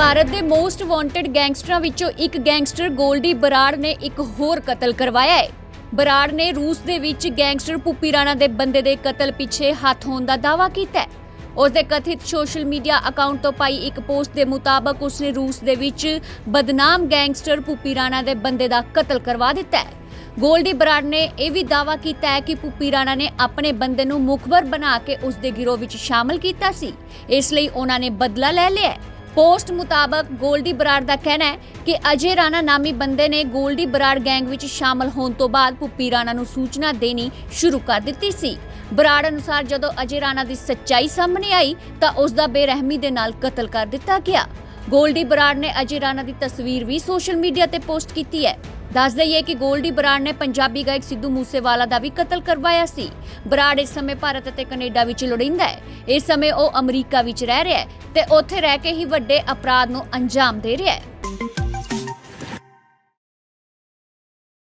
ਭਾਰਤ ਦੇ most wanted ਗੈਂਗਸਟਰਾਂ ਵਿੱਚੋਂ ਇੱਕ ਗੈਂਗਸਟਰ ਗੋਲਡੀ ਬਰਾੜ ਨੇ ਇੱਕ ਹੋਰ ਕਤਲ ਕਰਵਾਇਆ ਹੈ। ਬਰਾੜ ਨੇ ਰੂਸ ਦੇ ਵਿੱਚ ਗੈਂਗਸਟਰ ਪੁੱਪੀ ਰਾਣਾ ਦੇ ਬੰਦੇ ਦੇ ਕਤਲ ਪਿੱਛੇ ਹੱਥ ਹੋਣ ਦਾ ਦਾਅਵਾ ਕੀਤਾ ਹੈ। ਉਸ ਦੇ ਕਥਿਤ ਸੋਸ਼ਲ ਮੀਡੀਆ ਅਕਾਊਂਟ ਤੋਂ ਪਾਈ ਇੱਕ ਪੋਸਟ ਦੇ ਮੁਤਾਬਕ ਉਸਨੇ ਰੂਸ ਦੇ ਵਿੱਚ ਬਦਨਾਮ ਗੈਂਗਸਟਰ ਪੁੱਪੀ ਰਾਣਾ ਦੇ ਬੰਦੇ ਦਾ ਕਤਲ ਕਰਵਾ ਦਿੱਤਾ ਹੈ। ਗੋਲਡੀ ਬਰਾੜ ਨੇ ਇਹ ਵੀ ਦਾਅਵਾ ਕੀਤਾ ਹੈ ਕਿ ਪੁੱਪੀ ਰਾਣਾ ਨੇ ਆਪਣੇ ਬੰਦੇ ਨੂੰ ਮੁਖਬਰ ਬਣਾ ਕੇ ਉਸ ਦੇ ਗਿਰੋਹ ਵਿੱਚ ਸ਼ਾਮਲ ਕੀਤਾ ਸੀ। ਇਸ ਲਈ ਉਹਨਾਂ ਨੇ ਬਦਲਾ ਲੈ ਲਿਆ ਪੋਸਟ ਮੁਤਾਬਕ ਗੋਲਡੀ ਬਰਾੜ ਦਾ ਕਹਿਣਾ ਹੈ ਕਿ ਅਜੇ ਰਾਣਾ ਨਾਮੀ ਬੰਦੇ ਨੇ ਗੋਲਡੀ ਬਰਾੜ ਗੈਂਗ ਵਿੱਚ ਸ਼ਾਮਲ ਹੋਣ ਤੋਂ ਬਾਅਦ ਪੁੱਪੀ ਰਾਣਾ ਨੂੰ ਸੂਚਨਾ ਦੇਣੀ ਸ਼ੁਰੂ ਕਰ ਦਿੱਤੀ ਸੀ। ਬਰਾੜ ਅਨੁਸਾਰ ਜਦੋਂ ਅਜੇ ਰਾਣਾ ਦੀ ਸੱਚਾਈ ਸਾਹਮਣੇ ਆਈ ਤਾਂ ਉਸ ਦਾ ਬੇਰਹਿਮੀ ਦੇ ਨਾਲ ਕਤਲ ਕਰ ਦਿੱਤਾ ਗਿਆ। ਗੋਲਡੀ ਬਰਾੜ ਨੇ ਅਜੇ ਰਾਣਾ ਦੀ ਤਸਵੀਰ ਵੀ ਸੋਸ਼ਲ ਮੀਡੀਆ ਤੇ ਪੋਸਟ ਕੀਤੀ ਹੈ। ਦੱਸ ਦਈਏ ਕਿ ਗੋਲਡੀ ਬਰਾੜ ਨੇ ਪੰਜਾਬੀ ਗਾਇਕ ਸਿੱਧੂ ਮੂਸੇਵਾਲਾ ਦਾ ਵੀ ਕਤਲ ਕਰਵਾਇਆ ਸੀ। ਬਰਾੜ ਇਸ ਸਮੇਂ ਭਾਰਤ ਅਤੇ ਕੈਨੇਡਾ ਵਿੱਚ ਲੋੜਿੰਦਾ ਹੈ। ਇਸ ਸਮੇਂ ਉਹ ਅਮਰੀਕਾ ਵਿੱਚ ਰਹਿ ਰਿਹਾ ਹੈ ਤੇ ਉੱਥੇ ਰਹਿ ਕੇ ਹੀ ਵੱਡੇ ਅਪਰਾਧ ਨੂੰ ਅੰਜਾਮ ਦੇ ਰਿਹਾ ਹੈ।